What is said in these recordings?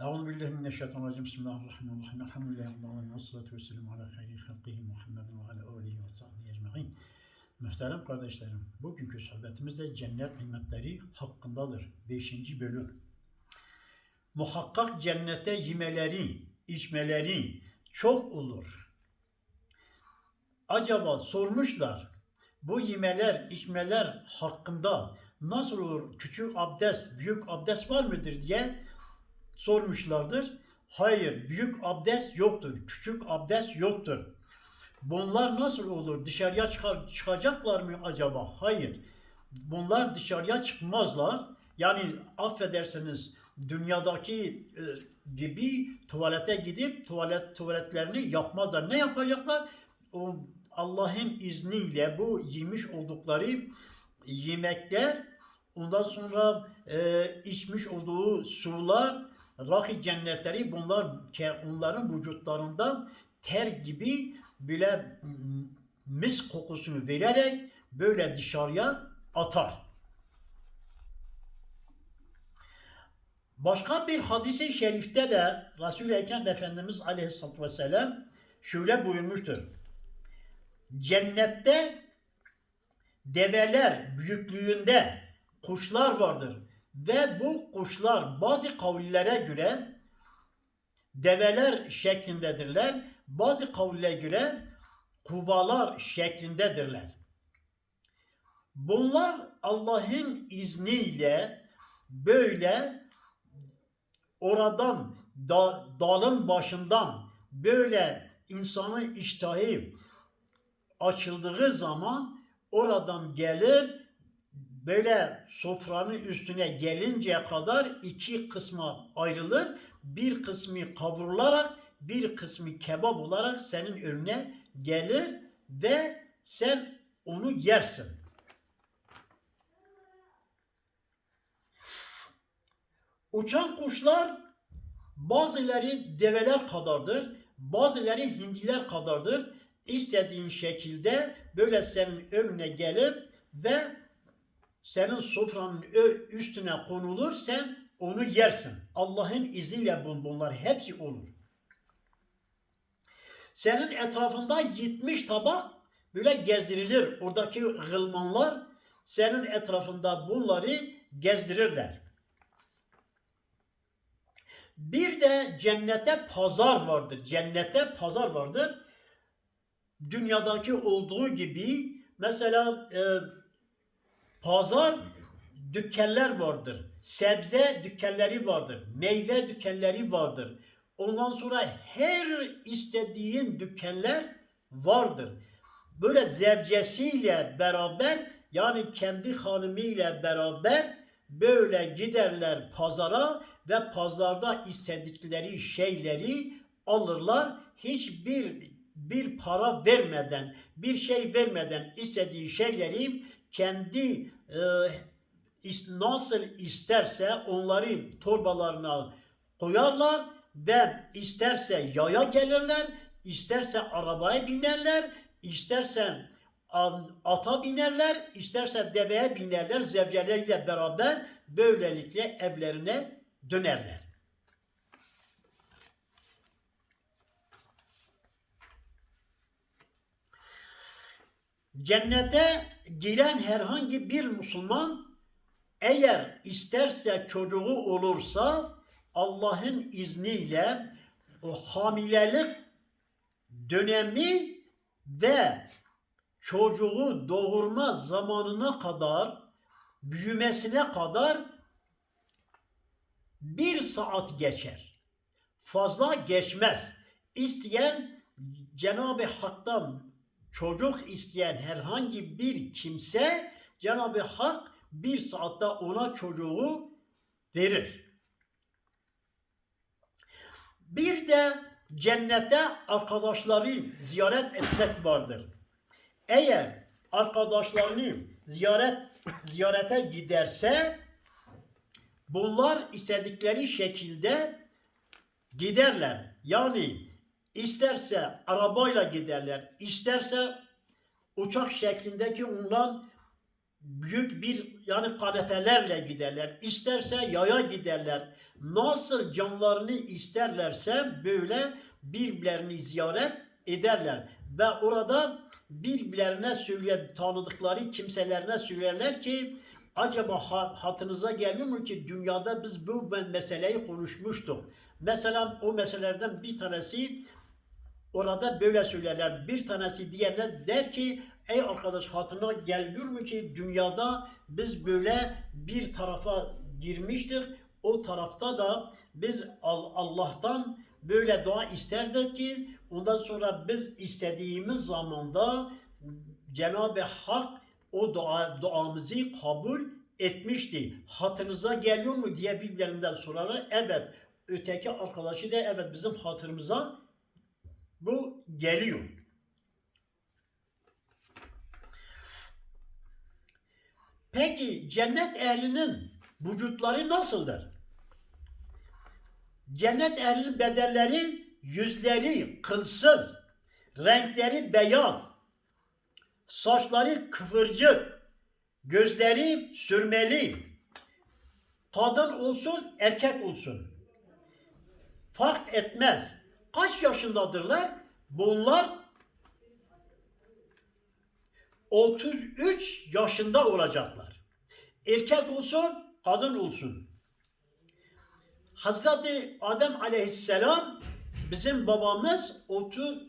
Euzu billahi mineşşeytanirracim. Bismillahirrahmanirrahim. Elhamdülillahi rabbil alamin. Ves salatu vesselamu ala hayri halqihi Muhammedin ve ala alihi ve sahbihi ecmaîn. Muhterem kardeşlerim, bugünkü sohbetimizde cennet nimetleri hakkındadır. 5. bölüm. Muhakkak cennete yemeleri, içmeleri çok olur. Acaba sormuşlar, bu yemeler, içmeler hakkında nasıl olur? Küçük abdest, büyük abdest var mıdır diye sormuşlardır. Hayır, büyük abdest yoktur, küçük abdest yoktur. Bunlar nasıl olur? Dışarıya çıkar, çıkacaklar mı acaba? Hayır. Bunlar dışarıya çıkmazlar. Yani affedersiniz dünyadaki e, gibi tuvalete gidip tuvalet tuvaletlerini yapmazlar. Ne yapacaklar? O Allah'ın izniyle bu yemiş oldukları yemekler ondan sonra e, içmiş olduğu sular rahi cennetleri bunlar ke- onların vücutlarından ter gibi bile mis kokusunu vererek böyle dışarıya atar. Başka bir hadisi şerifte de Resul-i Ekrem Efendimiz Aleyhisselatü Vesselam şöyle buyurmuştur. Cennette develer büyüklüğünde kuşlar vardır ve bu kuşlar bazı kavillere göre develer şeklindedirler. Bazı kavillere göre kuvalar şeklindedirler. Bunlar Allah'ın izniyle böyle oradan da, dalın başından böyle insanın iştahı açıldığı zaman oradan gelir böyle sofranın üstüne gelinceye kadar iki kısma ayrılır. Bir kısmı kavrularak bir kısmı kebap olarak senin önüne gelir ve sen onu yersin. Uçan kuşlar bazıları develer kadardır, bazıları hindiler kadardır. İstediğin şekilde böyle senin önüne gelir ve senin sofranın üstüne konulur, sen onu yersin. Allah'ın izniyle bun- bunlar hepsi olur. Senin etrafında 70 tabak böyle gezdirilir. Oradaki gılmanlar senin etrafında bunları gezdirirler. Bir de cennete pazar vardır. Cennette pazar vardır. Dünyadaki olduğu gibi mesela e, pazar dükkanlar vardır. Sebze dükkanları vardır. Meyve dükkanları vardır. Ondan sonra her istediğin dükkanlar vardır. Böyle zevcesiyle beraber yani kendi hanımıyla beraber böyle giderler pazara ve pazarda istedikleri şeyleri alırlar. Hiçbir bir para vermeden, bir şey vermeden istediği şeyleri kendi e, nasıl isterse onları torbalarına koyarlar ve isterse yaya gelirler, isterse arabaya binerler, isterse ata binerler, isterse deveye binerler, zevceleriyle beraber böylelikle evlerine dönerler. Cennete giren herhangi bir Müslüman eğer isterse çocuğu olursa Allah'ın izniyle o hamilelik dönemi ve çocuğu doğurma zamanına kadar büyümesine kadar bir saat geçer. Fazla geçmez. İsteyen Cenab-ı Hak'tan çocuk isteyen herhangi bir kimse Cenab-ı Hak bir saatte ona çocuğu verir. Bir de cennette arkadaşları ziyaret etmek vardır. Eğer arkadaşlarını ziyaret ziyarete giderse bunlar istedikleri şekilde giderler. Yani isterse arabayla giderler, isterse uçak şeklindeki ondan büyük bir yani kanepelerle giderler. İsterse yaya giderler. Nasıl canlarını isterlerse böyle birbirlerini ziyaret ederler. Ve orada birbirlerine söyle tanıdıkları kimselerine söylerler ki acaba ha- hatırınıza geliyor mu ki dünyada biz bu meseleyi konuşmuştuk. Mesela o meselelerden bir tanesi orada böyle söylerler. Bir tanesi diğerine der ki ey arkadaş hatırına geliyor mu ki dünyada biz böyle bir tarafa girmiştik. O tarafta da biz Al- Allah'tan böyle dua isterdik ki ondan sonra biz istediğimiz zamanda Cenab-ı Hak o dua, duamızı kabul etmişti. Hatırınıza geliyor mu diye birbirlerinden sorarlar. Evet. Öteki arkadaşı da evet bizim hatırımıza bu geliyor. Peki cennet ehlinin vücutları nasıldır? Cennet ehlinin bedenleri yüzleri kılsız, renkleri beyaz, saçları kıvırcık, gözleri sürmeli, kadın olsun erkek olsun fark etmez. Kaç yaşındadırlar? Bunlar 33 yaşında olacaklar. Erkek olsun, kadın olsun. Hazreti Adem aleyhisselam bizim babamız 30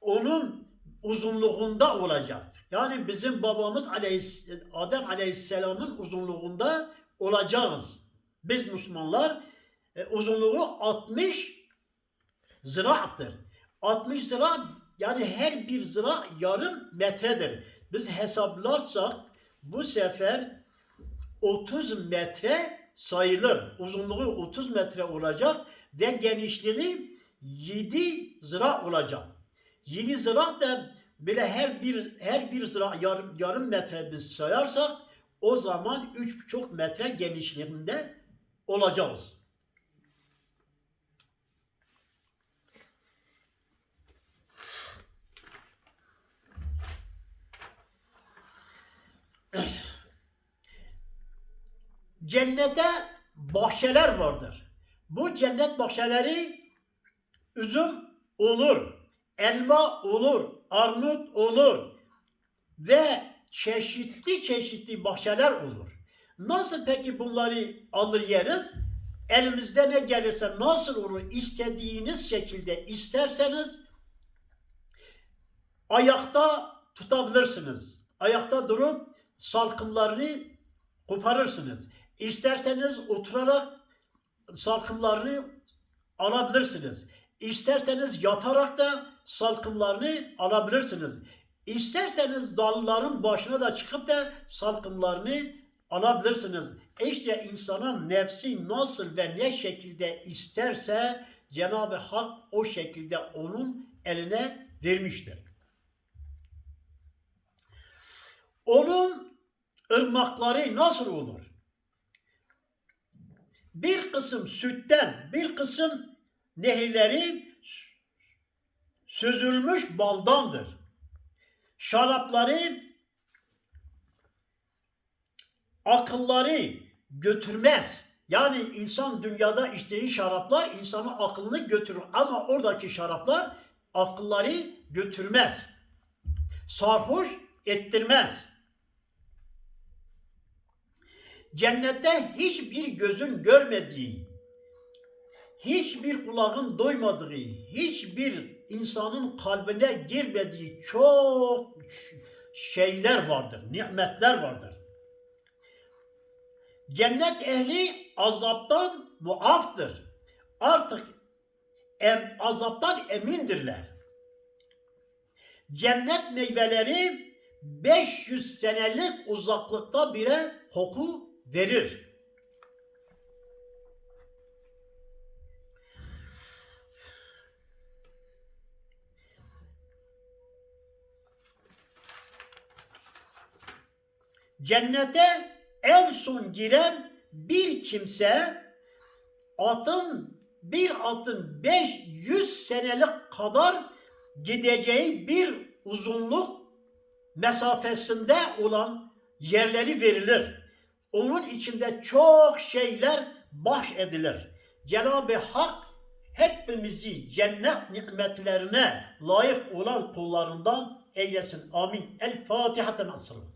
onun uzunluğunda olacak. Yani bizim babamız aleyhis, Adem aleyhisselamın uzunluğunda olacağız. Biz Müslümanlar e, uzunluğu 60 ziraattır. 60 zira yani her bir zira yarım metredir. Biz hesaplarsak bu sefer 30 metre sayılır. Uzunluğu 30 metre olacak ve genişliği 7 zira olacak. 7 zira da bile her bir her bir zira yarım, yarım metre biz sayarsak o zaman 3,5 metre genişliğinde olacağız. Cennete bahçeler vardır. Bu cennet bahçeleri üzüm olur, elma olur, armut olur ve çeşitli çeşitli bahçeler olur. Nasıl peki bunları alır yeriz? Elimizde ne gelirse nasıl olur istediğiniz şekilde isterseniz ayakta tutabilirsiniz. Ayakta durup salkımlarını koparırsınız. İsterseniz oturarak salkımlarını alabilirsiniz. İsterseniz yatarak da salkımlarını alabilirsiniz. İsterseniz dalların başına da çıkıp da salkımlarını alabilirsiniz. İşte insanın nefsi nasıl ve ne şekilde isterse Cenab-ı Hak o şekilde onun eline vermiştir. Onun ırmakları nasıl olur? Bir kısım sütten, bir kısım nehirleri süzülmüş baldandır. Şarapları akılları götürmez. Yani insan dünyada içtiği şaraplar insanın aklını götürür ama oradaki şaraplar akılları götürmez. Sarhoş ettirmez. Cennette hiçbir gözün görmediği, hiçbir kulağın duymadığı, hiçbir insanın kalbine girmediği çok şeyler vardır, nimetler vardır. Cennet ehli azaptan muaftır. Artık em, azaptan emindirler. Cennet meyveleri 500 senelik uzaklıkta bile koku verir. Cennete en son giren bir kimse atın bir atın 500 senelik kadar gideceği bir uzunluk mesafesinde olan yerleri verilir. Onun içinde çok şeyler bahşedilir. Cenab-ı Hak hepimizi cennet nimetlerine layık olan kullarından eylesin. Amin. El Fatiha nasıl?